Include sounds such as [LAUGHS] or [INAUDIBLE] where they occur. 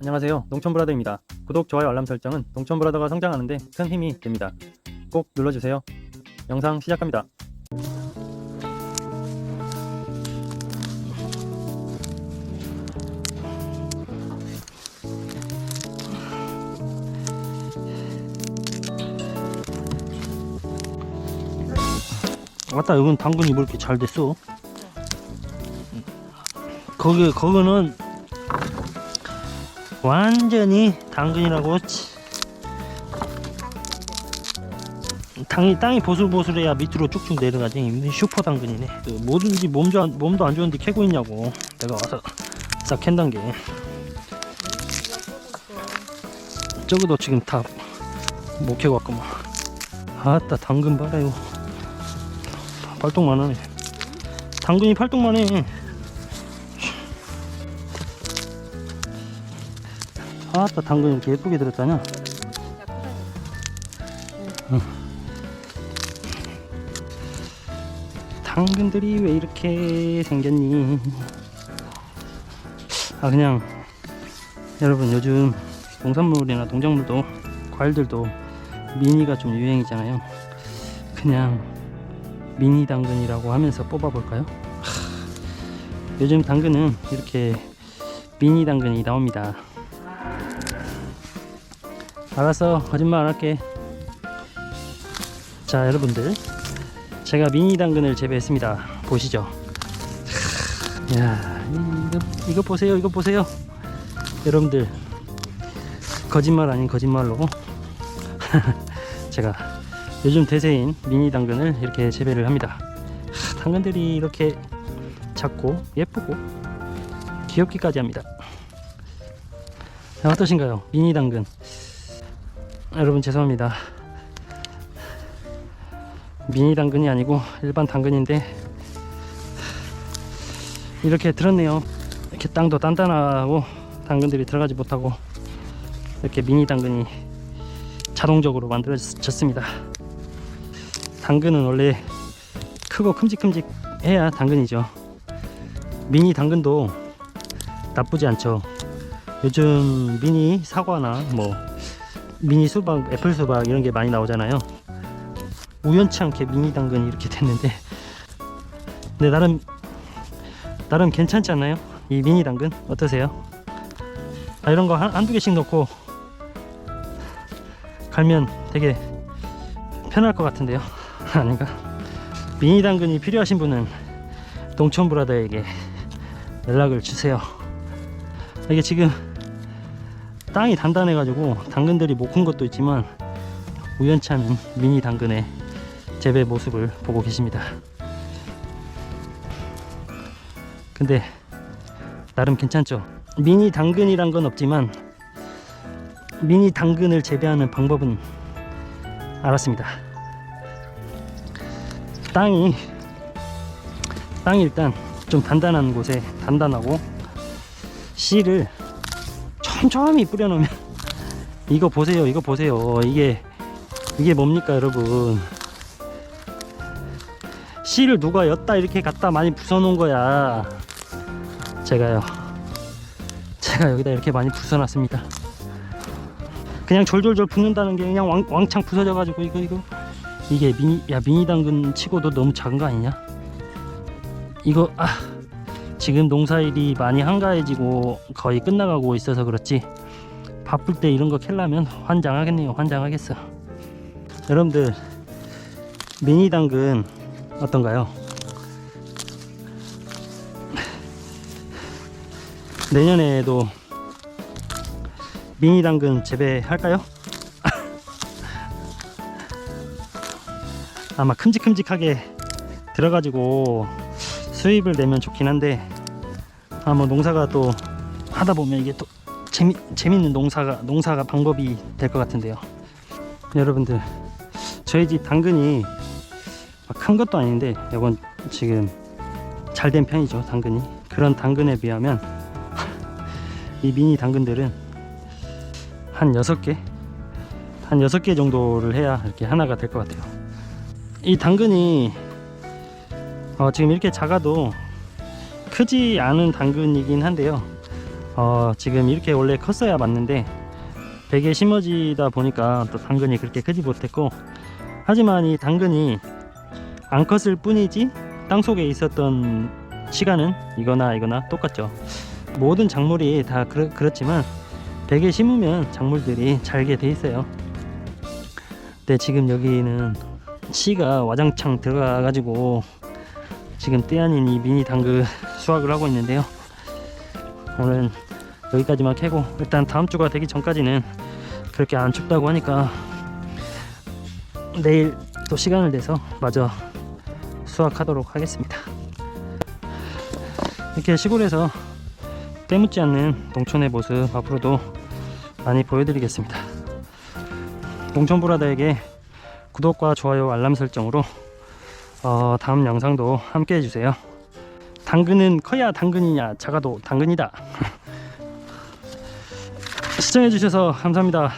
안녕하세요. 농촌브라더입니다. 구독, 좋아요, 알람 설정은 농촌브라더가 성장하는데 큰 힘이 됩니다. 꼭 눌러주세요. 영상 시작합니다. 맞다 여긴 당근이 뭐 이렇게 잘 됐어 거기 거기는 완전히 당근이라고. 치. 당이 땅이 보슬보슬해야 밑으로 쭉쭉 내려가지. 슈퍼 당근이네. 그 뭐든지 몸도 안, 몸도 안 좋은데 캐고 있냐고. 내가 와서 싹 캔단 게 저기도 지금 다 못 캐고 왔구만. 아따 당근 봐라요. 팔뚝만 하네. 당근이 팔뚝만 해 아따 당근 이렇게 예쁘게 들었다냐 응. 당근들이 왜 이렇게 생겼니 아 그냥 여러분 요즘 농산물이나 농작물도 과일들도 미니가 좀 유행이잖아요 그냥 미니 당근이라고 하면서 뽑아볼까요? 하, 요즘 당근은 이렇게 미니 당근이 나옵니다. 알았어, 거짓말 안 할게. 자, 여러분들, 제가 미니 당근을 재배했습니다. 보시죠. 하, 야, 이거, 이거 보세요, 이거 보세요. 여러분들, 거짓말 아닌 거짓말로 [LAUGHS] 제가 요즘 대세인 미니 당근을 이렇게 재배를 합니다. 하, 당근들이 이렇게 작고 예쁘고 귀엽기까지 합니다. 자, 어떠신가요? 미니 당근. 여러분 죄송합니다. 미니 당근이 아니고 일반 당근인데 이렇게 들었네요. 이렇게 땅도 단단하고 당근들이 들어가지 못하고 이렇게 미니 당근이 자동적으로 만들어졌습니다. 당근은 원래 크고 큼직큼직해야 당근이죠. 미니 당근도 나쁘지 않죠. 요즘 미니 사과나 뭐 미니 수박, 애플 수박 이런 게 많이 나오잖아요. 우연치 않게 미니 당근이 이렇게 됐는데, 근데 나름 나름 괜찮지 않나요? 이 미니 당근 어떠세요? 아, 이런 거 한, 한두 개씩 넣고 갈면 되게 편할 것 같은데요. [LAUGHS] 아닌가? 미니 당근이 필요하신 분은 농촌브라더에게 연락을 주세요. 이게 지금 땅이 단단해가지고 당근들이 못 큰 것도 있지만 우연치 않은 미니 당근의 재배 모습을 보고 계십니다. 근데 나름 괜찮죠? 미니 당근이란 건 없지만 미니 당근을 재배하는 방법은 알았습니다. 땅이 땅이 일단 좀 단단한 곳에 단단하고 씨를 천천히 뿌려놓으면. [LAUGHS] 이거 보세요 이거 보세요. 이게 이게 뭡니까 여러분? 씨를 누가 엿다 이렇게 갖다 많이 부숴놓은 거야. 제가요. 제가 여기다 이렇게 많이 부숴놨습니다. 그냥 졸졸졸 붓는다는 게 그냥 왕, 왕창 부서져 가지고 이거 이거. 이게 미니 야 미니 당근 치고도 너무 작은 거 아니냐? 이거 아 지금 농사일이 많이 한가해지고 거의 끝나가고 있어서 그렇지 바쁠 때 이런 거 캘려면 환장하겠네요 환장하겠어 여러분들 미니 당근 어떤가요? 내년에도 미니 당근 재배할까요? [LAUGHS] 아마 큼직큼직하게 들어가지고 수입을 내면 좋긴 한데 아 뭐 농사가 또 하다 보면 이게 또 재미 재밌는 농사가 농사가 방법이 될 것 같은데요. 여러분들 저희 집 당근이 큰 것도 아닌데 이건 지금 잘 된 편이죠 당근이. 그런 당근에 비하면 [LAUGHS] 이 미니 당근들은 한 6개? 한 6개 정도를 해야 이렇게 하나가 될 것 같아요. 이 당근이 어, 지금 이렇게 작아도 크지 않은 당근이긴 한데요. 어, 지금 이렇게 원래 컸어야 맞는데 베개에 심어지다 보니까 또 당근이 그렇게 크지 못했고 하지만 이 당근이 안 컸을 뿐이지 땅 속에 있었던 시간은 이거나 이거나 똑같죠. 모든 작물이 다 그렇, 그렇지만 베개에 심으면 작물들이 잘게 돼 있어요. 근데 지금 여기는 씨가 와장창 들어가 가지고 지금 때 아닌 이 미니 당근 수확을 하고 있는데요 오늘 여기까지만 캐고 일단 다음 주가 되기 전까지는 그렇게 안 춥다고 하니까 내일 또 시간을 내서 마저 수확하도록 하겠습니다. 이렇게 시골에서 때묻지 않는 농촌의 모습 앞으로도 많이 보여드리겠습니다. 농촌브라더에게 구독과 좋아요 알람 설정으로 어, 다음 영상도 함께 해주세요. 당근은 커야 당근이냐 작아도 당근이다. [LAUGHS] 시청해주셔서 감사합니다.